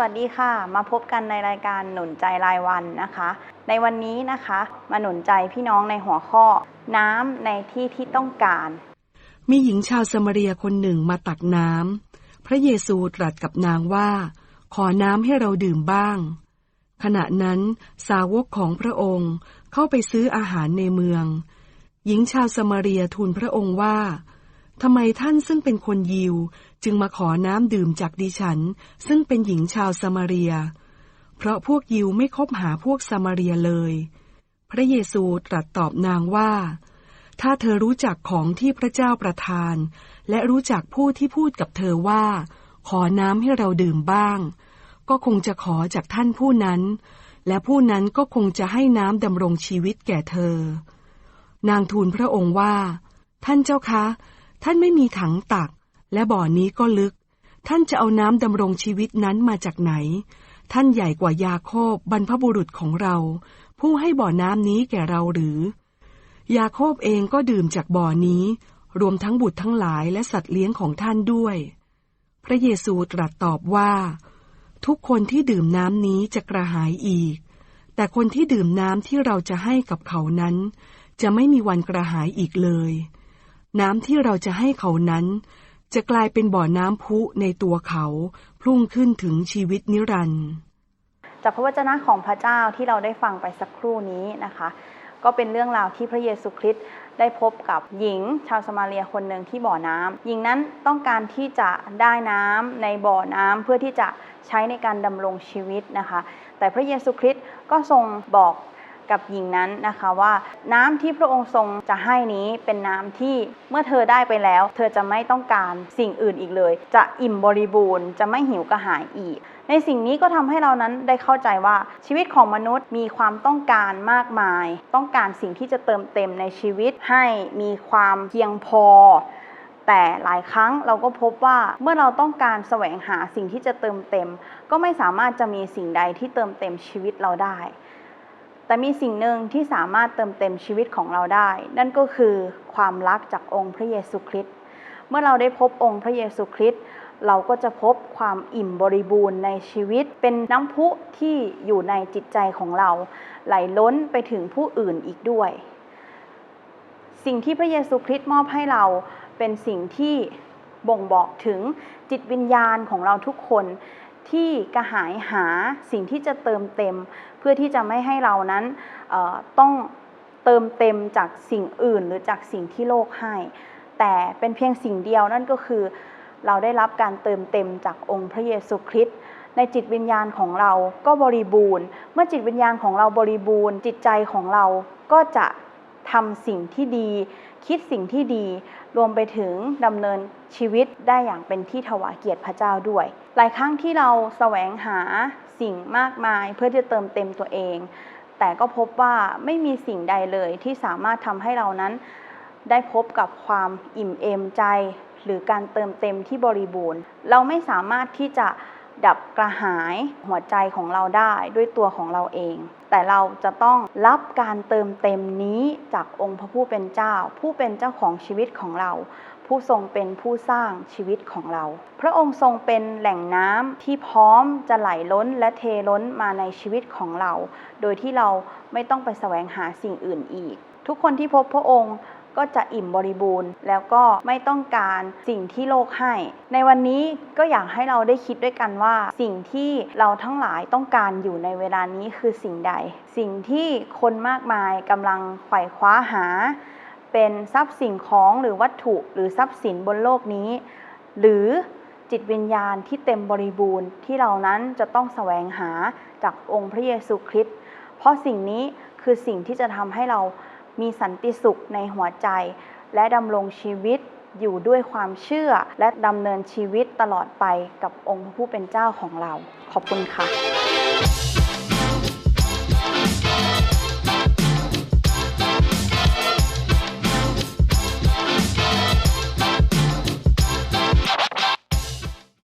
สวัสดีค่ะ มาพบกันในรายการหนุนใจรายวันนะคะ ในวันนี้นะคะ มาหนุนใจพี่น้องในหัวข้อ น้ำในที่ที่ต้องการ มีหญิงชาวสมาเรียคนหนึ่งมาตักน้ำพระเยซูตรัสกับนางว่า ขอน้ำให้เราดื่มบ้าง ขณะนั้นสาวกของพระองค์เข้าไปซื้ออาหารในเมือง หญิงชาวสมาเรียทูลพระองค์ว่า ทำไมท่านซึ่งเป็นคนยิว จึงมาขอน้ำดื่มจากดิฉัน ซึ่งเป็นหญิงชาวสมาเรีย เพราะพวกยิวไม่คบหาพวกสมาเรียเลย พระเยซูตรัสตอบนางว่า ถ้าเธอรู้จักของที่พระเจ้าประทาน และรู้จักผู้ที่พูดกับเธอว่า ขอน้ำให้เราดื่มบ้าง ก็คงจะขอจากท่านผู้นั้น และผู้นั้นก็คงจะให้น้ำดำรงชีวิตแก่เธอ นางทูลพระองค์ว่า ท่านเจ้าคะ ท่านไม่มีถังตัก และบ่อนี้ก็ลึก ท่านจะเอาน้ำดำรงชีวิตนั้นมาจากไหน ท่านใหญ่กว่ายาโคบบรรพบุรุษของเรา ผู้ให้บ่อน้ำนี้แก่เราหรือ ยาโคบเองก็ดื่มจากบ่อนี้ รวมทั้งบุตรทั้งหลายและสัตว์เลี้ยงของท่านด้วย พระเยซูตรัสตอบว่า ทุกคนที่ดื่มน้ำนี้จะกระหายอีก แต่คนที่ดื่มน้ำที่เราจะให้กับเขานั้น จะไม่มีวันกระหายอีกเลย น้ำที่เราจะให้เขานั้น จะกลายเป็นบ่อน้ำพุในตัวเขาพุ่งขึ้นถึงชีวิตนิรันดร์จากพระวจนะของพระเจ้าที่เราได้ฟังไปสักครู่นี้นะคะ ก็เป็นเรื่องราวที่พระเยซูคริสต์ได้พบกับหญิงชาวสมาเรียคนหนึ่งที่บ่อน้ำหญิงนั้นต้องการที่จะได้น้ำในบ่อน้ำเพื่อที่จะใช้ในการดำรงชีวิตนะคะ แต่พระเยซูคริสต์ก็ทรงบอก กับหญิงนั้นนะคะว่า น้ำที่พระองค์ทรงจะให้นี้เป็นน้ำที่เมื่อเธอได้ไปแล้ว เธอจะไม่ต้องการสิ่งอื่นอีกเลย จะอิ่มบริบูรณ์จะไม่หิวกระหายอีก ในสิ่งนี้ก็ทำให้เรานั้นได้เข้าใจว่าชีวิตของมนุษย์มีความต้องการมากมาย ต้องการสิ่งที่จะเติมเต็มในชีวิตให้มีความเพียงพอแต่หลายครั้งเราก็พบว่าเมื่อเราต้องการแสวงหาสิ่งที่จะเติมเต็ม ก็ไม่สามารถจะมีสิ่งใดที่เติมเต็มชีวิตเราได้ แต่มีสิ่งหนึ่งที่สามารถเติมเต็มชีวิตของเราได้ นั่นก็คือความรักจากองค์พระเยซูคริสต์ เมื่อเราได้พบองค์พระเยซูคริสต์เราก็จะพบความอิ่มบริบูรณ์ในชีวิต เป็นน้ำพุที่อยู่ในจิตใจของเรา ไหลล้นไปถึงผู้อื่นอีกด้วย สิ่งที่พระเยซูคริสต์มอบให้เราเป็นสิ่งที่บ่งบอกถึงจิตวิญญาณของเราทุกคน ที่กระหายหาสิ่งที่จะเติมเต็ม เพื่อที่จะไม่ให้เรานั้นต้องเติมเต็มจากสิ่งอื่น หรือจากสิ่งที่โลกให้ แต่เป็นเพียงสิ่งเดียวนั่นก็คือ เราได้รับการเติมเต็มจากองค์พระเยซูคริสต์ในจิตวิญญาณของเราก็บริบูรณ์ เมื่อจิตวิญญาณของเราบริบูรณ์ จิตใจของเราก็จะทำสิ่งที่ดี คิดสิ่งที่ดี รวมไปถึงดำเนินชีวิตได้อย่างเป็นที่ถวายเกียรติพระเจ้าด้วย หลายครั้งที่เราแสวงหาสิ่งมากมายเพื่อจะเติมเต็มตัวเอง แต่ก็พบว่าไม่มีสิ่งใดเลยที่สามารถทำให้เรานั้น ได้พบกับความอิ่มเอมใจ หรือการเติมเต็มที่บริบูรณ์ เราไม่สามารถที่จะ ดับกระหายหัวใจของเราได้ด้วยตัวของเราเอง แต่เราจะต้องรับการเติมเต็มนี้จากองค์พระผู้เป็นเจ้า ผู้เป็นเจ้าของชีวิตของเรา ผู้ทรงเป็นผู้สร้างชีวิตของเรา พระองค์ทรงเป็นแหล่งน้ำที่พร้อมจะไหลล้นและเทล้นมาในชีวิตของเรา โดยที่เราไม่ต้องไปแสวงหาสิ่งอื่นอีก ทุกคนที่พบพระองค์ ก็จะอิ่มบริบูรณ์ แล้วก็ไม่ต้องการสิ่งที่โลกให้ ในวันนี้ก็อยากให้เราได้คิดด้วยกันว่า สิ่งที่เราทั้งหลายต้องการอยู่ในเวลานี้คือสิ่งใด สิ่งที่คนมากมายกำลังไขว่คว้าหา เป็นทรัพย์สิ่งของหรือวัตถุหรือทรัพย์สินบนโลกนี้ หรือจิตวิญญาณที่เต็มบริบูรณ์ที่เรานั้นจะต้องแสวงหาจากองค์พระเยซูคริสต์เพราะสิ่งนี้คือสิ่งที่จะทำให้เรา มีสันติสุขในหัวใจ และดำรงชีวิตอยู่ด้วยความเชื่อ และดำเนินชีวิตตลอดไปกับองค์พระผู้เป็นเจ้าของเรา ขอบคุณค่ะ